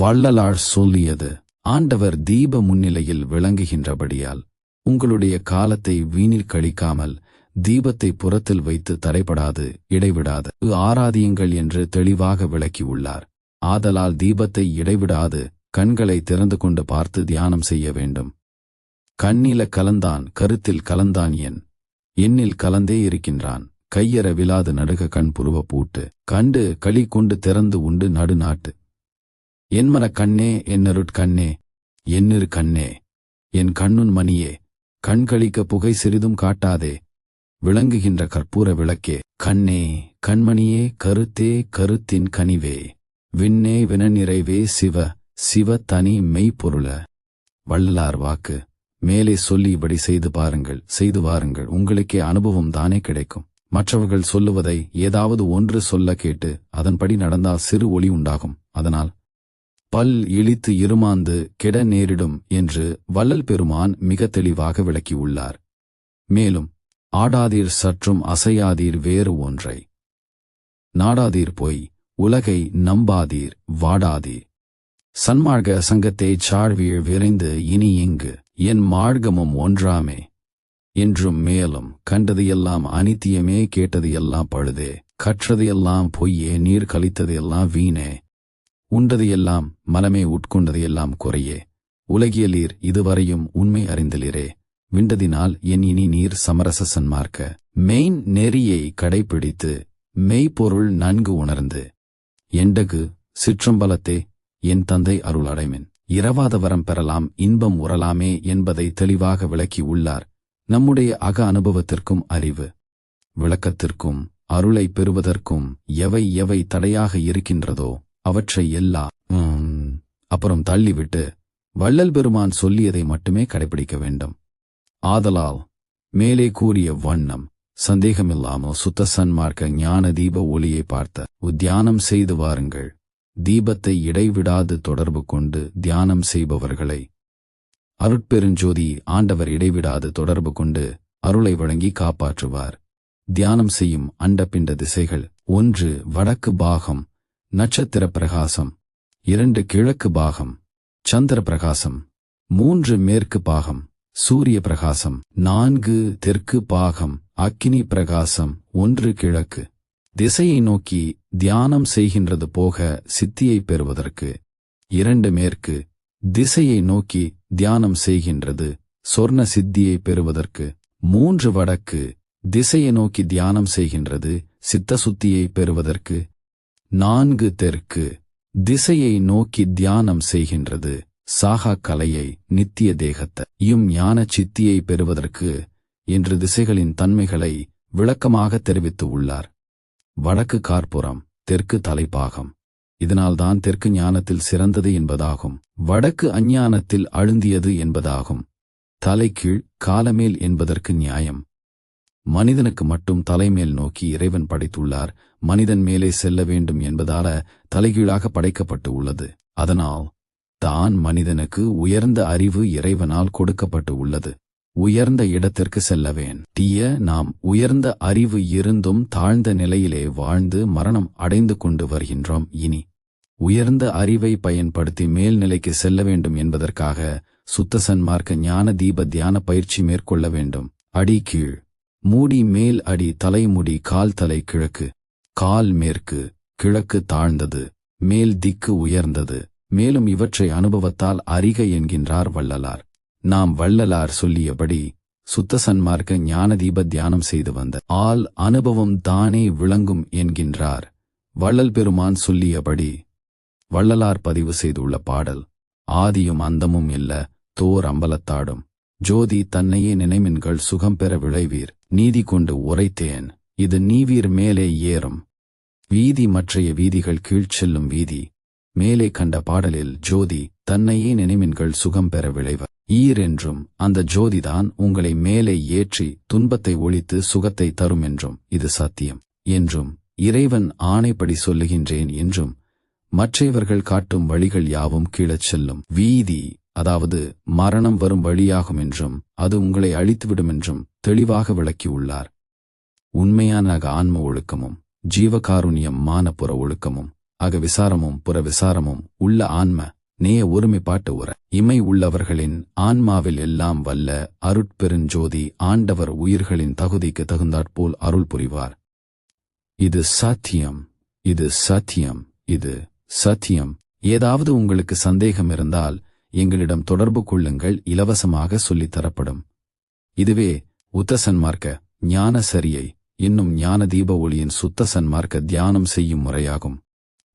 வள்ளலார் சொல்லியது ஆண்டவர் தீப முன்னிலையில் விளங்குகின்றபடியால் உங்களுடைய காலத்தை வீணில் கழிக்காமல் தீபத்தை புறத்தில் வைத்து தடைபடாது இடைவிடாது. ஆராதியுங்கள் என்று தெளிவாக விளக்கியுள்ளார் ஆதலால் தீபத்தை இடைவிடாது கண்களை திறந்து கொண்டு பார்த்து தியானம் செய்ய வேண்டும். கண்ணில கலந்தான் கருத்தில் கலந்தான் என். எண்ணில் கலந்தே இருக்கின்றான். கையற விழாது நடுக கண் புருவ பூட்டு கண்டு களி கொண்டு திறந்து உண்டு நடுநாட்டு. என் மன கண்ணே என்னருட்கண்ணே என்னிரு கண்ணே என் கண்ணுன் மணியே கண்களிக்க புகை சிறிதும் காட்டாதே விளங்குகின்ற கற்பூர விளக்கே. கண்ணே கண்மணியே கருத்தே கருத்தின் கனிவே விண்ணே வினநிறைவே சிவ சிவ தனி மெய்ப்பொருள வள்ளலார் வாக்கு மேலே சொல்லி இப்படி செய்து பாருங்கள் செய்து வாருங்கள் உங்களுக்கே அனுபவம் தானே கிடைக்கும். மற்றவர்கள் சொல்லுவதை ஏதாவது ஒன்று சொல்ல கேட்டு அதன்படி நடந்தால் சிறு ஒளி உண்டாகும் அதனால் பல் இழித்து இருமாந்து கெட நேரிடும் என்று வள்ளல் பெருமான் மிக தெளிவாக விளக்கியுள்ளார். மேலும் ஆடாதீர் சற்றும் அசையாதீர் வேறு ஒன்றை. நாடாதீர் போய் உலகை நம்பாதீர் வாடாதீர். சன்மார்க்க சங்கத்தை சாழ்வீழ் விரைந்து இனி இங்கு என் மார்க்கமும் ஒன்றாமே. என்றும் மேலும் கண்டது எல்லாம் அனித்தியமே கேட்டது எல்லாம் பழுதே கற்றது எல்லாம் பொய்யே நீர் கழித்தது எல்லாம் வீணே. உண்டது எல்லாம் மலமே உட்கொண்டது எல்லாம் குறையே உலகியலீர் இதுவரையும் உண்மை அறிந்தலீரே. விண்டதினால் என் இனி நீர் சமரச சன்மார்க்க. மெயின் நெறியை கடைபிடித்து மெய்ப்பொருள் நன்கு உணர்ந்து. எண்டகு சிற்றம்பலத்தே என் தந்தை அருள் அடைமின் இரவாத வரம் பெறலாம் இன்பம் உறலாமே என்பதை தெளிவாக விளக்கி உள்ளார். நம்முடைய அக அனுபவத்திற்கும் அறிவு. விளக்கத்திற்கும் அருளை பெறுவதற்கும் எவை எவை தடையாக இருக்கின்றதோ அவற்றை எல்லா உம், அப்புறம் தள்ளிவிட்டு வள்ளல் பெருமான் சொல்லியதை மட்டுமே கடைபிடிக்க வேண்டும். ஆதலால் மேலே கூறிய வண்ணம் சந்தேகமில்லாமல் சுத்த சன்மார்க்க ஞான தீப ஒளியை பார்த்த உத்தியானம் செய்து வாருங்கள். தீபத்தை இடைவிடாது தொடர்பு கொண்டு தியானம் செய்பவர்களை. அருட்பெருஞ்சோதி ஆண்டவர் இடைவிடாது தொடர்பு கொண்டு அருளை வழங்கி காப்பாற்றுவார். தியானம் செய்யும் அண்டப்பிண்ட திசைகள் ஒன்று வடக்கு பாகம் நட்சத்திர பிரகாசம் இரண்டு கிழக்கு பாகம் சந்திர பிரகாசம் மூன்று மேற்கு பாகம் சூரிய பிரகாசம் நான்கு தெற்கு பாகம் அக்கினி பிரகாசம் ஒன்று கிழக்கு. திசையை நோக்கி தியானம் செய்கின்றது போக சித்தியை பெறுவதற்கு இரண்டு மேற்கு. திசையை நோக்கி தியானம் செய்கின்றது சொர்ண சித்தியை பெறுவதற்கு மூன்று வடக்கு. திசையை நோக்கி தியானம் செய்கின்றது சித்த சுத்தியை பெறுவதற்கு நான்கு தெற்கு திசையை நோக்கி தியானம் செய்கின்றது. சாகா கலையை நித்திய தேகத்தை யும் ஞான சித்தியை பெறுவதற்கு என்று திசைகளின் தன்மைகளை விளக்கமாக தெரிவித்து உள்ளார். வடக்கு கார்ப்புறம் தெற்கு தலைப்பாகம். இதனால்தான் தெற்கு ஞானத்தில் சிறந்தது என்பதாகும். வடக்கு அஞ்ஞானத்தில் அழுந்தியது என்பதாகும். தலைகீழ் காலமேல் என்பதற்கு நியாயம். மனிதனுக்கு மட்டும் தலைமேல் நோக்கி இறைவன் படைத்துள்ளார். மனிதன் மேலே செல்ல வேண்டும் என்பதால தலைகீழாக படைக்கப்பட்டு உள்ளது. அதனால் தான் மனிதனுக்கு உயர்ந்த அறிவு இறைவனால் கொடுக்கப்பட்டு உள்ளது. உயர்ந்த இடத்திற்கு செல்லவேன். தீய நாம் உயர்ந்த அறிவு இருந்தும் தாழ்ந்த நிலையிலே வாழ்ந்து மரணம் அடைந்து கொண்டு வருகின்றோம். இனி உயர்ந்த அறிவை பயன்படுத்தி மேல்நிலைக்கு செல்ல வேண்டும் என்பதற்காக சுத்த சன்மார்க்க ஞான தீப தியான பயிற்சி மேற்கொள்ள வேண்டும். அடி கீழ். மூடி மேல் அடி தலைமுடி கால் தலை கிழக்கு கால் மேற்கு கிழக்கு தாழ்ந்தது மேல் திக்கு உயர்ந்தது மேலும் இவற்றை அனுபவத்தால் அறிக என்கின்றார் வள்ளலார். நாம் வள்ளலார் சொல்லியபடி சுத்த சன்மார்க்க ஞான தியானம் செய்து வந்த ஆள் அனுபவம் தானே விளங்கும் என்கின்றார். வள்ளல் பெருமான் சொல்லியபடி வள்ளலார் பதிவு செய்துள்ள பாடல் ஆதியும் அந்தமும் இல்ல தோர் அம்பலத்தாடும். ஜோதி தன்னையே நினைமின்கள் சுகம் பெற விளைவீர் நீதி கொண்டு உரைத்தேன். இது நீவீர் மேலே ஏறும். வீதி மற்றைய வீதிகள் கீழ்ச் செல்லும் வீதி. மேலே கண்ட பாடலில் ஜோதி தன்னையே நினைவின்கள் சுகம் பெற விளைவர் ஈர் என்றும் அந்த ஜோதிதான் உங்களை மேலே ஏற்றி துன்பத்தை ஒழித்து சுகத்தை தரும் என்றும் இது சத்தியம். என்றும் இறைவன் ஆணைப்படி சொல்லுகின்றேன் என்றும் மற்றவர்கள் காட்டும் வழிகள் யாவும் கீழச் செல்லும். வீதி அதாவது மரணம் வரும் வழியாகும் என்றும் அது உங்களை அழித்துவிடும் என்றும் தெளிவாக விளக்கியுள்ளார். உண்மையான ஆன்ம ஒழுக்கமும் ஜீவகாருண்யம் புற ஒழுக்கமும் அக விசாரமும் புற விசாரமும் உள்ள ஆன்ம நேய ஒருமைப்பாட்டு உற. இமை உள்ளவர்களின் ஆன்மாவில் எல்லாம் வல்ல அருட்பெருஞ்சோதி ஆண்டவர் உயிர்களின் தகுதிக்கு தகுந்தாற்போல் அருள் புரிவார். இது சத்தியம் இது சத்தியம் இது சத்தியம். ஏதாவது உங்களுக்கு சந்தேகம் இருந்தால் எங்களிடம் தொடர்பு கொள்ளுங்கள் இலவசமாக சொல்லித் தரப்படும். இதுவே உத்த சன்மார்க்க ஞான சரியை இன்னும் ஞான தீப ஒளியின் சுத்த சன்மார்க்க தியானம் செய்யும் முறையாகும்.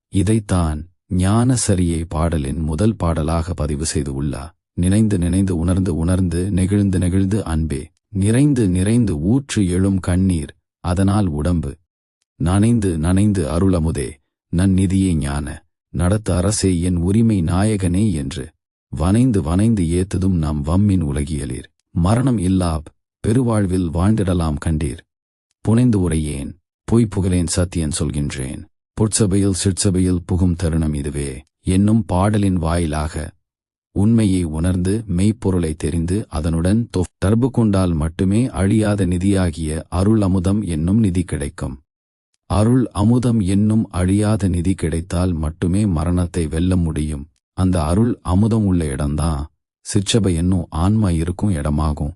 இதைத்தான் ஞான சரியை பாடலின் முதல் பாடலாக பதிவு செய்து உள்ளா. நினைந்து நினைந்து உணர்ந்து உணர்ந்து நெகிழ்ந்து நெகிழ்ந்து அன்பே. நிறைந்து நிறைந்து ஊற்று எழும் கண்ணீர் அதனால் உடம்பு. நனைந்து நனைந்து அருளமுதே. நன்னிதியே ஞான. நடத்த அரசே என் உரிமை நாயகனே என்று. வனைந்து வனைந்து ஏத்ததும் நம் வம்மின் உலகியலீர். மரணம் இல்லாப் பெருவாழ்வில் வாழ்ந்திடலாம் கண்டீர். புனைந்து உரையேன் பொய் புகழேன் சத்தியன் சொல்கின்றேன். பொற்சபையில் சிற்சபையில் புகும் தருணம் இதுவே. என்னும் பாடலின் வாயிலாக உண்மையை உணர்ந்து மெய்ப்பொருளை தெரிந்து அதனுடன் தொ- கொண்டால் மட்டுமே அழியாத நிதியாகிய அருள் அமுதம் என்னும் நிதி கிடைக்கும். அருள் அமுதம் என்னும் அழியாத நிதி கிடைத்தால் மட்டுமே மரணத்தை வெல்ல முடியும். அந்த அருள் அமுதம் உள்ள இடம்தான். சிற்சபை என்னும் ஆன்மா இருக்கும் இடமாகும்.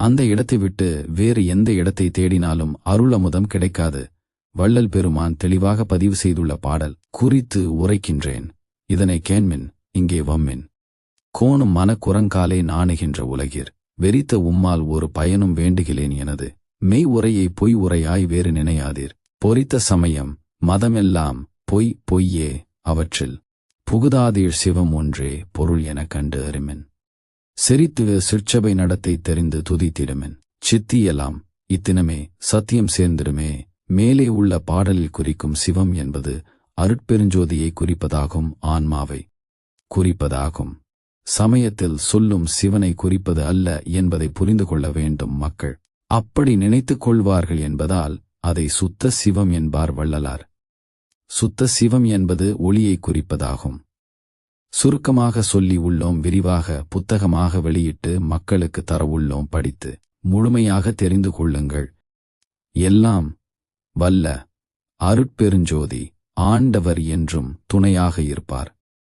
அந்த இடத்தை விட்டு வேறு எந்த இடத்தை தேடினாலும் அருள் அமுதம் கிடைக்காது. வள்ளல் பெருமான் தெளிவாக பதிவு செய்துள்ள பாடல் குறித்து உரைக்கின்றேன். இதனை கேண்மின் இங்கே வம்மின். கோணும் மனக்குரங்காலே நாணுகின்ற உலகிர். வெறித்த உம்மால் ஒரு பயனும் வேண்டுகிறேன் எனது. மெய் உரையை பொய் உரையாய் வேறு நினையாதீர். பொறித்த சமயம் மதமெல்லாம் பொய் பொய்யே அவற்றில். புகுதாதீர் சிவம் ஒன்றே பொருள் எனக் கண்டு அறிமென் சிரித்து சிற்சபை நடத்தை தெரிந்து துதித்திடுமென். சித்தியெல்லாம் இத்தினமே சத்தியம் சேர்ந்திடுமே மேலே உள்ள பாடலில் குறிக்கும் சிவம் என்பது அருட்பெருஞ்சோதியை குறிப்பதாகும் ஆன்மாவை. குறிப்பதாகும். சமயத்தில் சொல்லும் சிவனை குறிப்பது அல்ல என்பதை புரிந்து கொள்ள வேண்டும் மக்கள். அப்படி நினைத்துக் கொள்வார்கள் என்பதால் அதை சுத்த சிவம் என்பார் வள்ளலார். சுத்த சிவம் என்பது ஒளியை குறிப்பதாகும். சுருக்கமாக சொல்லி உள்ளோம் விரிவாக புத்தகமாக வெளியிட்டு மக்களுக்கு தரவுள்ளோம் படித்து முழுமையாக தெரிந்து கொள்ளுங்கள். எல்லாம் வல்ல அருட்பெருஞ்சோதி ஆண்டவர் என்றும் துணையாக இருப்பார்.